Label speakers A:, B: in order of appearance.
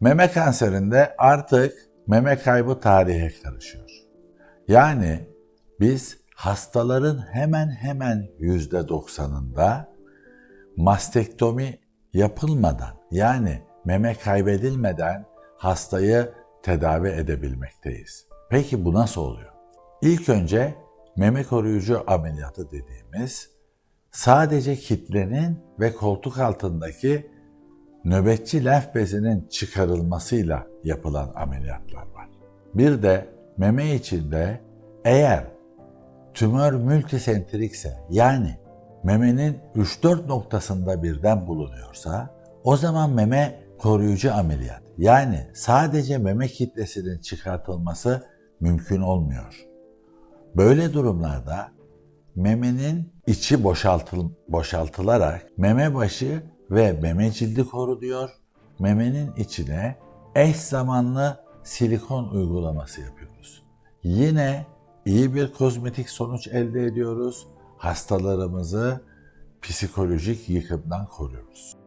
A: Meme kanserinde artık meme kaybı tarihe karışıyor. Yani biz hastaların hemen hemen yüzde doksanında mastektomi yapılmadan yani meme kaybedilmeden hastayı tedavi edebilmekteyiz. Peki bu nasıl oluyor? İlk önce meme koruyucu ameliyatı dediğimiz sadece kitlenin ve koltuk altındaki nöbetçi lenf bezinin çıkarılmasıyla yapılan ameliyatlar var. Bir de meme içinde eğer tümör multisentrikse yani memenin 3-4 noktasında birden bulunuyorsa o zaman meme koruyucu ameliyat yani sadece meme kitlesinin çıkartılması mümkün olmuyor. Böyle durumlarda memenin içi boşaltıl, boşaltılarak meme başı ve meme cildi korunuyor. Memenin içine eş zamanlı silikon uygulaması yapıyoruz. Yine iyi bir kozmetik sonuç elde ediyoruz. Hastalarımızı psikolojik yıkımdan koruyoruz.